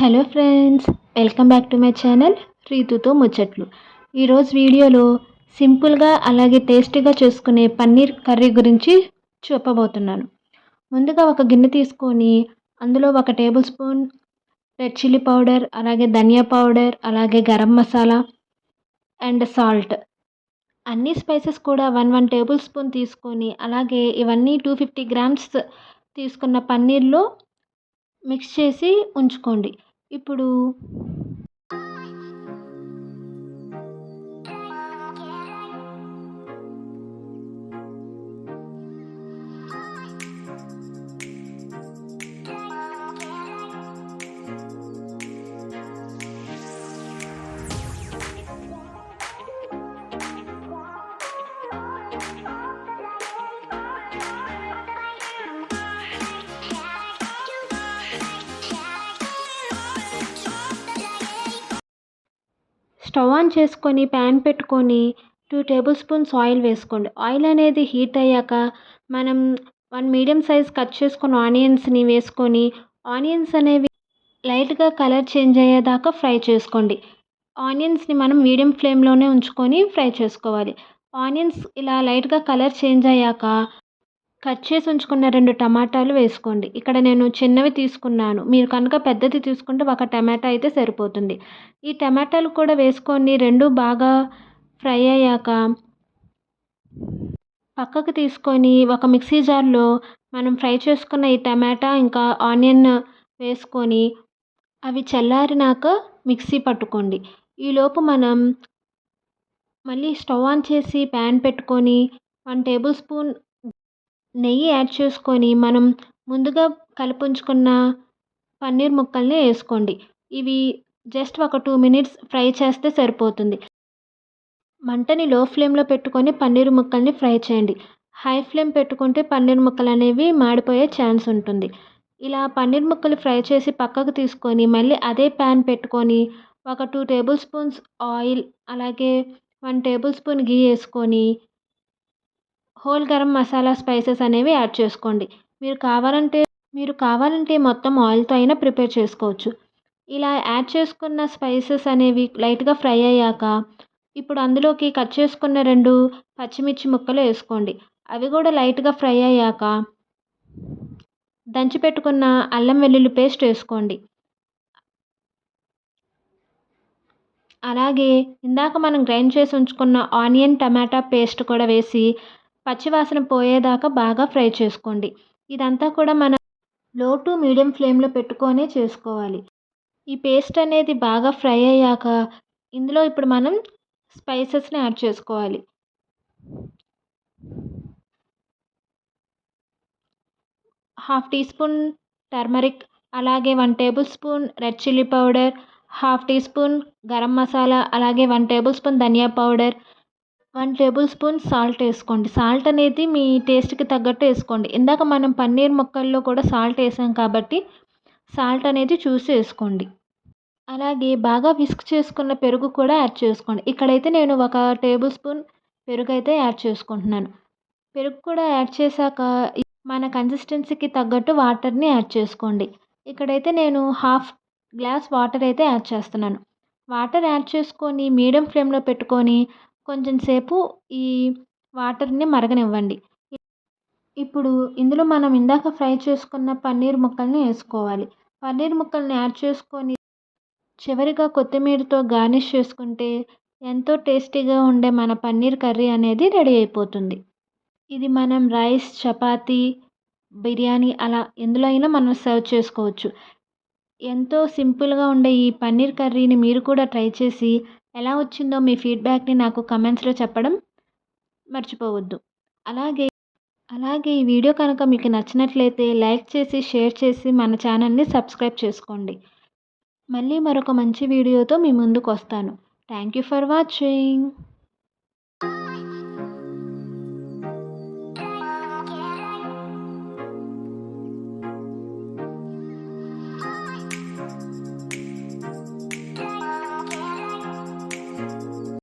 Hello friends welcome back to my channel రీతుతో ముచ్చట్లు. ఈరోజు వీడియోలో సింపుల్గా అలాగే టేస్టీగా చేసుకునే పన్నీర్ కర్రీ గురించి చెప్పబోతున్నాను. ముందుగా ఒక గిన్నె తీసుకొని అందులో ఒక tablespoon red chilli powder అలాగే ధనియా పౌడర్ అలాగే గరం మసాలా అండ్ సాల్ట్. అన్ని స్పైసెస్ కూడా వన్ వన్ టేబుల్ స్పూన్ తీసుకొని అలాగే ఇవన్నీ టూ ఫిఫ్టీ గ్రామ్స్ తీసుకున్న పన్నీర్లో మిక్స్ చేసి ఉంచుకోండి. ఇప్పుడు స్టవ్ ఆన్ చేసుకొని ప్యాన్ పెట్టుకొని టూ టేబుల్ స్పూన్స్ ఆయిల్ వేసుకోండి. ఆయిల్ అనేది హీట్ అయ్యాక మనం వన్ మీడియం సైజ్ కట్ చేసుకున్న ఆనియన్స్ని వేసుకొని ఆనియన్స్ అనేవి లైట్గా కలర్ చేంజ్ అయ్యేదాకా ఫ్రై చేసుకోండి. ఆనియన్స్ని మనం మీడియం ఫ్లేమ్లోనే ఉంచుకొని ఫ్రై చేసుకోవాలి. ఆనియన్స్ ఇలా లైట్గా కలర్ చేంజ్ అయ్యాక కట్ చేసి ఉంచుకున్న రెండు టమాటాలు వేసుకోండి. ఇక్కడ నేను చిన్నవి తీసుకున్నాను. మీరు కనుక పెద్దది తీసుకుంటే ఒక టమాటా అయితే సరిపోతుంది. ఈ టమాటాలు కూడా వేసుకొని రెండు బాగా ఫ్రై అయ్యాక పక్కకు తీసుకొని ఒక మిక్సీ జార్లో మనం ఫ్రై చేసుకున్న ఈ టమాటా ఇంకా ఆనియన్ వేసుకొని అవి చల్లారినాక మిక్సీ పట్టుకోండి. ఈలోపు మనం మళ్ళీ స్టవ్ ఆన్ చేసి ప్యాన్ పెట్టుకొని వన్ టేబుల్ స్పూన్ నెయ్యి యాడ్ చేసుకొని మనం ముందుగా కలిపి ఉంచుకున్న పన్నీర్ ముక్కల్ని వేసుకోండి. ఇవి జస్ట్ ఒక టూ మినిట్స్ ఫ్రై చేస్తే సరిపోతుంది. మంటని లో ఫ్లేమ్లో పెట్టుకొని పన్నీర్ ముక్కల్ని ఫ్రై చేయండి. హై ఫ్లేమ్ పెట్టుకుంటే పన్నీర్ ముక్కలు అనేవి మాడిపోయే ఛాన్స్ ఉంటుంది. ఇలా పన్నీర్ ముక్కలు ఫ్రై చేసి పక్కకు తీసుకొని మళ్ళీ అదే ప్యాన్ పెట్టుకొని ఒక టూ టేబుల్ స్పూన్స్ ఆయిల్ అలాగే వన్ టేబుల్ స్పూన్ గీ వేసుకొని హోల్ గరం మసాలా స్పైసెస్ అనేవి యాడ్ చేసుకోండి. మీరు కావాలంటే మీరు కావాలంటే మొత్తం ఆయిల్తో అయినా ప్రిపేర్ చేసుకోవచ్చు. ఇలా యాడ్ చేసుకున్న స్పైసెస్ అనేవి లైట్గా ఫ్రై అయ్యాక ఇప్పుడు అందులోకి కట్ చేసుకున్న రెండు పచ్చిమిర్చి ముక్కలు వేసుకోండి. అవి కూడా లైట్గా ఫ్రై అయ్యాక దంచి పెట్టుకున్న అల్లం వెల్లుల్లి పేస్ట్ వేసుకోండి. అలాగే ఇందాక మనం గ్రైండ్ చేసి ఉంచుకున్న ఆనియన్ టమాటా పేస్ట్ కూడా వేసి పచ్చివాసన పోయేదాకా బాగా ఫ్రై చేసుకోండి. ఇదంతా కూడా మనం లో టు మీడియం ఫ్లేమ్లో పెట్టుకొనే చేసుకోవాలి. ఈ పేస్ట్ అనేది బాగా ఫ్రై అయ్యాక ఇందులో ఇప్పుడు మనం స్పైసెస్ని యాడ్ చేసుకోవాలి. హాఫ్ టీ స్పూన్ టర్మరిక్ అలాగే one tablespoon red chilli powder half teaspoon garam masala అలాగే వన్ టేబుల్ స్పూన్ ధనియా powder one tablespoon salt వేసుకోండి. సాల్ట్ అనేది మీ టేస్ట్కి తగ్గట్టు వేసుకోండి. ఇందాక మనం పన్నీర్ ముక్కల్లో కూడా సాల్ట్ వేసాం కాబట్టి సాల్ట్ అనేది చూసి వేసుకోండి. అలాగే బాగా విస్క్ చేసుకున్న పెరుగు కూడా యాడ్ చేసుకోండి. ఇక్కడైతే నేను ఒక టేబుల్ స్పూన్ పెరుగు అయితే యాడ్ చేసుకుంటున్నాను. పెరుగు కూడా యాడ్ చేశాక మన కన్సిస్టెన్సీకి తగ్గట్టు వాటర్ని యాడ్ చేసుకోండి. ఇక్కడైతే నేను హాఫ్ గ్లాస్ వాటర్ అయితే యాడ్ చేస్తున్నాను. వాటర్ యాడ్ చేసుకొని మీడియం ఫ్లేమ్లో పెట్టుకొని కొంచెం సేపు ఈ వాటర్ని మరగనివ్వండి. ఇప్పుడు ఇందులో మనం ఇందాక ఫ్రై చేసుకున్న పన్నీర్ ముక్కల్ని వేసుకోవాలి. పన్నీర్ ముక్కల్ని యాడ్ చేసుకొని చివరిగా కొత్తిమీరతో గార్నిష్ చేసుకుంటే ఎంతో టేస్టీగా ఉండే మన పన్నీర్ కర్రీ అనేది రెడీ అయిపోతుంది. ఇది మనం రైస్ చపాతీ బిర్యానీ అలా ఎందులో అయినా మనం సర్వ్ చేసుకోవచ్చు. ఎంతో సింపుల్గా ఉండే ఈ పన్నీర్ కర్రీని మీరు కూడా ట్రై చేసి ఎలా వచ్చిందో మీ ఫీడ్బ్యాక్ని నాకు కమెంట్స్లో చెప్పడం మర్చిపోవద్దు. అలాగే అలాగే ఈ వీడియో కనుక మీకు నచ్చినట్లయితే లైక్ చేసి షేర్ చేసి మన ఛానల్ని సబ్స్క్రైబ్ చేసుకోండి. మళ్ళీ మరొక మంచి వీడియోతో మీ ముందుకు వస్తాను. Thank you for watching.